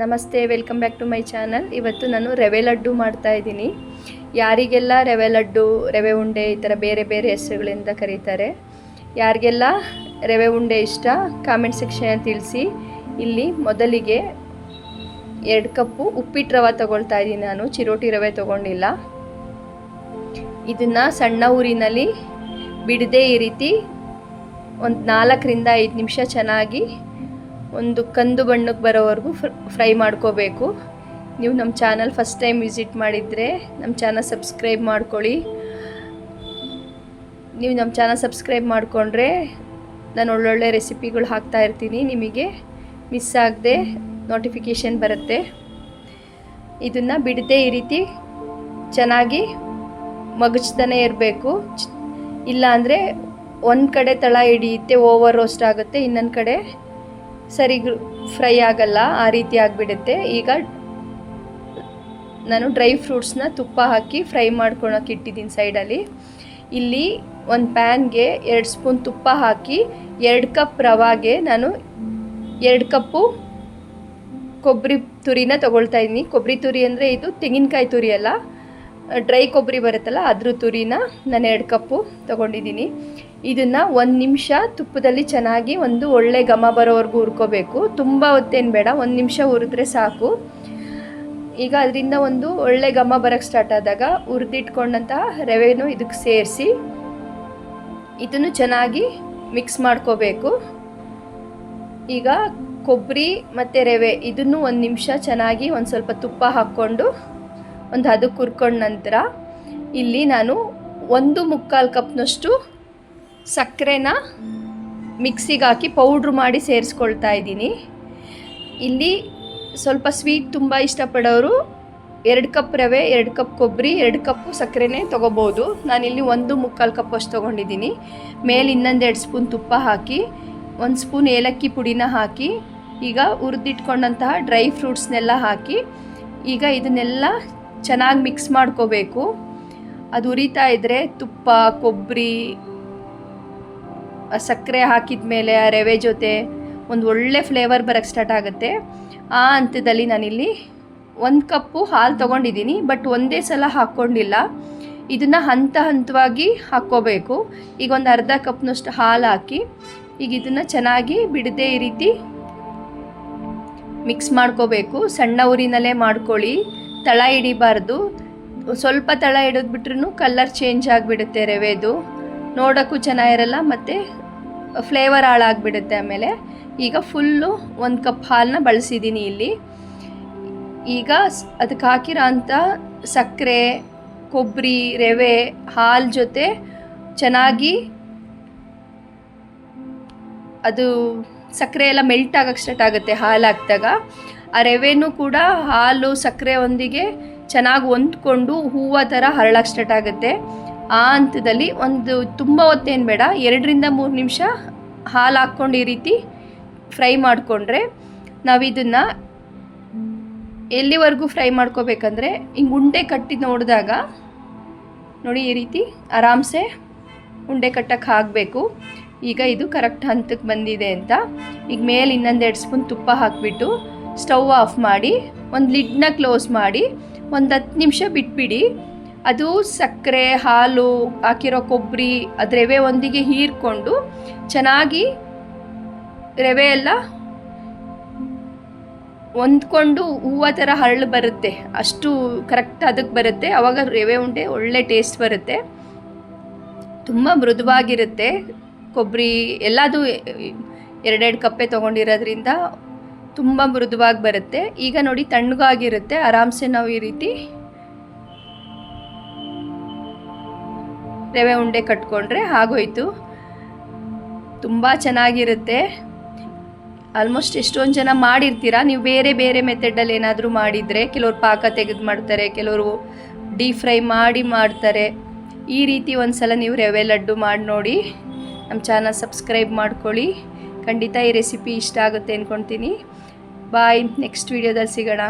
ನಮಸ್ತೆ, welcome back to my channel. ಇವತ್ತು ನಾನು ರವೆ ಲಡ್ಡು ಮಾಡ್ತಾ ಇದ್ದೀನಿ. ಯಾರಿಗೆಲ್ಲ ರವೆ ಲಡ್ಡು, ರವೆ ಉಂಡೆ ಈ ಥರ ಬೇರೆ ಬೇರೆ ಹೆಸರುಗಳಿಂದ ಕರೀತಾರೆ, ಯಾರಿಗೆಲ್ಲ ರವೆ ಉಂಡೆ ಇಷ್ಟ ಕಾಮೆಂಟ್ ಸೆಕ್ಷನ್ ತಿಳಿಸಿ. ಇಲ್ಲಿ ಮೊದಲಿಗೆ ಎರಡು ಕಪ್ಪು ಉಪ್ಪಿಟ್ಟು ರವೆ ತೊಗೊಳ್ತಾ ಇದ್ದೀನಿ ನಾನು. ಚಿರೋಟಿ ರವೆ ತೊಗೊಂಡಿಲ್ಲ. ಇದನ್ನು ಸಣ್ಣ ಊರಿನಲ್ಲಿ ಬಿಡದೆ ಈ ರೀತಿ ಒಂದು ನಾಲ್ಕರಿಂದ ಐದು ನಿಮಿಷ ಚೆನ್ನಾಗಿ ಒಂದು ಕಂದು ಬಣ್ಣಕ್ಕೆ ಬರೋವರೆಗೂ ಫ್ರೈ ಮಾಡ್ಕೋಬೇಕು. ನೀವು ನಮ್ಮ ಚಾನಲ್ ಫಸ್ಟ್ ಟೈಮ್ ವಿಸಿಟ್ ಮಾಡಿದರೆ ನಮ್ಮ ಚಾನಲ್ ಸಬ್ಸ್ಕ್ರೈಬ್ ಮಾಡ್ಕೊಳ್ಳಿ. ನೀವು ನಮ್ಮ ಚಾನಲ್ ಸಬ್ಸ್ಕ್ರೈಬ್ ಮಾಡಿಕೊಂಡ್ರೆ ನಾನು ಒಳ್ಳೊಳ್ಳೆ ರೆಸಿಪಿಗಳು ಹಾಕ್ತಾ ಇರ್ತೀನಿ. ನಿಮಗೆ ಮಿಸ್ ಆಗದೆ ನೋಟಿಫಿಕೇಷನ್ ಬರುತ್ತೆ. ಇದನ್ನು ಬಿಡದೆ ಈ ರೀತಿ ಚೆನ್ನಾಗಿ ಮಗಚ್ತಾನೆ ಇರಬೇಕು. ಇಲ್ಲಾಂದರೆ ಒಂದು ಕಡೆ ತಳ ಹಿಡಿಯುತ್ತೆ, ಓವರ್ ರೋಸ್ಟ್ ಆಗುತ್ತೆ, ಇನ್ನೊಂದು ಕಡೆ ಸರಿ ಫ್ರೈ ಆಗಲ್ಲ, ಆ ರೀತಿ ಆಗಿಬಿಡುತ್ತೆ. ಈಗ ನಾನು ಡ್ರೈ ಫ್ರೂಟ್ಸ್ನ ತುಪ್ಪ ಹಾಕಿ ಫ್ರೈ ಮಾಡ್ಕೊಳಕ್ಕೆ ಇಟ್ಟಿದ್ದೀನಿ ಸೈಡಲ್ಲಿ. ಇಲ್ಲಿ ಒಂದು ಪ್ಯಾನ್ಗೆ ಎರಡು ಸ್ಪೂನ್ ತುಪ್ಪ ಹಾಕಿ ಎರಡು ಕಪ್ ರವಾಗೆ ನಾನು ಎರಡು ಕಪ್ಪು ಕೊಬ್ಬರಿ ತುರಿನ ತೊಗೊಳ್ತಾ ಇದ್ದೀನಿ. ಕೊಬ್ಬರಿ ತುರಿ ಅಂದರೆ ಇದು ತೆಂಗಿನಕಾಯಿ ತುರಿ ಅಲ್ಲ. ಡ್ರೈ ಕೊಬ್ಬರಿ ಬರುತ್ತಲ್ಲ, ಅದ್ರ ತುರಿನ ನಾನು ಎರಡು ಕಪ್ಪು ತೊಗೊಂಡಿದ್ದೀನಿ. ಇದನ್ನು ಒಂದು ನಿಮಿಷ ತುಪ್ಪದಲ್ಲಿ ಚೆನ್ನಾಗಿ ಒಂದು ಒಳ್ಳೆ ಘಮ ಬರೋವರೆಗೂ ಹುರ್ಕೋಬೇಕು. ತುಂಬ ಹೊತ್ತೇನು ಬೇಡ, ಒಂದು ನಿಮಿಷ ಹುರಿದ್ರೆ ಸಾಕು. ಈಗ ಅದರಿಂದ ಒಂದು ಒಳ್ಳೆ ಘಮ ಬರೋಕ್ಕೆ ಸ್ಟಾರ್ಟ್ ಆದಾಗ ಹುರಿದಿಟ್ಕೊಂಡಂತಹ ರವೆನೂ ಇದಕ್ಕೆ ಸೇರಿಸಿ ಇದನ್ನು ಚೆನ್ನಾಗಿ ಮಿಕ್ಸ್ ಮಾಡ್ಕೋಬೇಕು. ಈಗ ಕೊಬ್ಬರಿ ಮತ್ತು ರವೆ ಇದನ್ನು ಒಂದು ನಿಮಿಷ ಚೆನ್ನಾಗಿ ಒಂದು ಸ್ವಲ್ಪ ತುಪ್ಪ ಹಾಕ್ಕೊಂಡು ಒಂದು ಹದಕ್ಕೆ ಕುರ್ಕೊಂಡ ನಂತರ ಇಲ್ಲಿ ನಾನು ಒಂದು ಮುಕ್ಕಾಲು ಕಪ್ನಷ್ಟು ಸಕ್ಕರೆನ ಮಿಕ್ಸಿಗೆ ಹಾಕಿ ಪೌಡ್ರ್ ಮಾಡಿ ಸೇರಿಸ್ಕೊಳ್ತಾ ಇದ್ದೀನಿ. ಇಲ್ಲಿ ಸ್ವಲ್ಪ ಸ್ವೀಟ್ ತುಂಬ ಇಷ್ಟಪಡೋರು ಎರಡು ಕಪ್ ರವೆ, ಎರಡು ಕಪ್ ಕೊಬ್ಬರಿ ಎರಡು ಕಪ್ಪು ಸಕ್ಕರೆನೇ ತೊಗೋಬೋದು. ನಾನಿಲ್ಲಿ ಒಂದು ಮುಕ್ಕಾಲು ಕಪ್ ಅಷ್ಟು ತೊಗೊಂಡಿದ್ದೀನಿ. ಮೇಲೆ ಇನ್ನೊಂದು ಎರಡು ಸ್ಪೂನ್ ತುಪ್ಪ ಹಾಕಿ, ಒಂದು ಸ್ಪೂನ್ ಏಲಕ್ಕಿ ಪುಡಿನ ಹಾಕಿ, ಈಗ ಹುರಿದಿಟ್ಕೊಂಡಂತಹ ಡ್ರೈ ಫ್ರೂಟ್ಸ್ನೆಲ್ಲ ಹಾಕಿ, ಈಗ ಇದನ್ನೆಲ್ಲ ಚೆನ್ನಾಗಿ ಮಿಕ್ಸ್ ಮಾಡ್ಕೋಬೇಕು. ಅದು ಉರಿತಾ ಇದ್ದರೆ ತುಪ್ಪ ಕೊಬ್ಬರಿ ಸಕ್ಕರೆ ಹಾಕಿದ ಮೇಲೆ ಆ ರವೆ ಜೊತೆ ಒಂದು ಒಳ್ಳೆ ಫ್ಲೇವರ್ ಬರೋಕ್ಕೆ ಸ್ಟಾರ್ಟ್ ಆಗುತ್ತೆ. ಆ ಹಂತದಲ್ಲಿ ನಾನಿಲ್ಲಿ ಒಂದು ಕಪ್ಪು ಹಾಲು ತೊಗೊಂಡಿದ್ದೀನಿ ಬಟ್ ಒಂದೇ ಸಲ ಹಾಕ್ಕೊಂಡಿಲ್ಲ ಇದನ್ನು ಹಂತ ಹಂತವಾಗಿ ಹಾಕ್ಕೋಬೇಕು. ಈಗ ಒಂದು ಅರ್ಧ ಕಪ್ನಷ್ಟು ಹಾಲು ಹಾಕಿ, ಈಗ ಇದನ್ನು ಚೆನ್ನಾಗಿ ಬಿಡದೆ ಈ ರೀತಿ ಮಿಕ್ಸ್ ಮಾಡ್ಕೋಬೇಕು. ಸಣ್ಣ ಊರಿನಲ್ಲೇ ಮಾಡ್ಕೊಳ್ಳಿ. ತಳ ಹಿಡಿಬಾರ್ದು. ಸ್ವಲ್ಪ ತಳ ಹಿಡಿದ್ಬಿಟ್ರೂ ಕಲರ್ ಚೇಂಜ್ ಆಗಿಬಿಡುತ್ತೆ ರವೆದು. ನೋಡೋಕ್ಕೂ ಚೆನ್ನಾಗಿರಲ್ಲ ಮತ್ತು ಫ್ಲೇವರ್ ಹಾಳಾಗ್ಬಿಡುತ್ತೆ ಆಮೇಲೆ. ಈಗ ಫುಲ್ಲು ಒಂದು ಕಪ್ ಹಾಲನ್ನ ಬಳಸಿದ್ದೀನಿ ಇಲ್ಲಿ. ಈಗ ಅದಕ್ಕೆ ಹಾಕಿರೋ ಅಂಥ ಸಕ್ಕರೆ ಕೊಬ್ಬರಿ ರವೆ, ಹಾಲು ಜೊತೆ ಚೆನ್ನಾಗಿ ಅದು ಸಕ್ಕರೆ ಎಲ್ಲ ಮೆಲ್ಟ್ ಆಗೋಕ್ಕೆ ಸ್ಟಾರ್ಟ್ ಆಗುತ್ತೆ ಹಾಲು ಹಾಕಿದಾಗ. ಆ ರವೆನೂ ಕೂಡ ಹಾಲು, ಸಕ್ಕರೆ ಒಂದಿಗೆ ಚೆನ್ನಾಗಿ ಹೊಂದ್ಕೊಂಡು ಹೂವು ಥರ ಹರಳಕ್ಕೆ ಸ್ಟಾರ್ಟ್ ಆಗುತ್ತೆ. ಆ ಹಂತದಲ್ಲಿ ಒಂದು ತುಂಬ ಹೊತ್ತೇನು ಬೇಡ, ಎರಡರಿಂದ ಮೂರು ನಿಮಿಷ ಹಾಲು ಹಾಕ್ಕೊಂಡು ಈ ರೀತಿ ಫ್ರೈ ಮಾಡಿಕೊಂಡ್ರೆ ನಾವು ಇದನ್ನು ಎಲ್ಲಿವರೆಗೂ ಫ್ರೈ ಮಾಡ್ಕೋಬೇಕಂದ್ರೆ ಹಿಂಗೆ ಉಂಡೆ ಕಟ್ಟಿ ನೋಡಿದಾಗ ನೋಡಿ ಈ ರೀತಿ ಆರಾಮ್ಸೆ ಉಂಡೆ ಕಟ್ಟಕ್ಕೆ ಹಾಕಬೇಕು ಈಗ ಇದು ಕರೆಕ್ಟ್ ಹಂತಕ್ಕೆ ಬಂದಿದೆ ಅಂತ. ಈಗ ಮೇಲೆ ಇನ್ನೊಂದೆರಡು ಸ್ಪೂನ್ ತುಪ್ಪ ಹಾಕಿಬಿಟ್ಟು ಸ್ಟವ್ ಆಫ್ ಮಾಡಿ, ಒಂದು ಲಿಡ್ನ ಕ್ಲೋಸ್ ಮಾಡಿ, ಒಂದು ಹತ್ತು ನಿಮಿಷ ಬಿಟ್ಬಿಡಿ. ಅದು ಸಕ್ಕರೆ, ಹಾಲು, ಹಾಕಿರೋ ಕೊಬ್ಬರಿ ಅದು ರವೆ ಒಂದಿಗೆ ಹೀರ್ಕೊಂಡು ಚೆನ್ನಾಗಿ ರವೆ ಎಲ್ಲ ಹೊಂದ್ಕೊಂಡು ಹೂವು ಥರ ಹರಳು ಬರುತ್ತೆ. ಅಷ್ಟು ಕರೆಕ್ಟ್ ಅದಕ್ಕೆ ಬರುತ್ತೆ. ಆವಾಗ ರವೆ ಉಂಡೆ ಒಳ್ಳೆ ಟೇಸ್ಟ್ ಬರುತ್ತೆ. ತುಂಬ ಮೃದುವಾಗಿರುತ್ತೆ. ಕೊಬ್ಬರಿ ಎಲ್ಲದೂ ಎರಡೆರಡು ಕಪ್ಪೆ ತೊಗೊಂಡಿರೋದ್ರಿಂದ ತುಂಬ ಮೃದುವಾಗಿ ಬರುತ್ತೆ. ಈಗ ನೋಡಿ ತಣ್ಣಗಾಗಿರುತ್ತೆ. ಆರಾಮ್ಸೆ ನಾವು ಈ ರೀತಿ ರವೆ ಉಂಡೆ ಕಟ್ಕೊಂಡ್ರೆ ಆಗೋಯ್ತು. ತುಂಬ ಚೆನ್ನಾಗಿರುತ್ತೆ. ಆಲ್ಮೋಸ್ಟ್ ಎಷ್ಟೊಂದು ಜನ ಮಾಡಿರ್ತೀರ? ನೀವು ಬೇರೆ ಬೇರೆ ಮೆಥಡಲ್ಲಿ ಏನಾದರೂ ಮಾಡಿದರೆ, ಕೆಲವರು ಪಾಕ ತೆಗೆದು ಮಾಡ್ತಾರೆ, ಕೆಲವರು ಡೀಪ್ ಫ್ರೈ ಮಾಡಿ ಮಾಡ್ತಾರೆ. ಈ ರೀತಿ ಒಂದು ಸಲ ನೀವು ರವೆ ಲಡ್ಡು ಮಾಡಿ ನೋಡಿ. ನಮ್ಮ ಚಾನಲ್ ಸಬ್ಸ್ಕ್ರೈಬ್ ಮಾಡ್ಕೊಳ್ಳಿ. ಖಂಡಿತ ಈ ರೆಸಿಪಿ ಇಷ್ಟ ಆಗುತ್ತೆ ಅಂದ್ಕೊಳ್ತೀನಿ ಬಾಯ್ ನೆಕ್ಸ್ಟ್ ವೀಡಿಯೋದಲ್ಲಿ ಸಿಗೋಣ.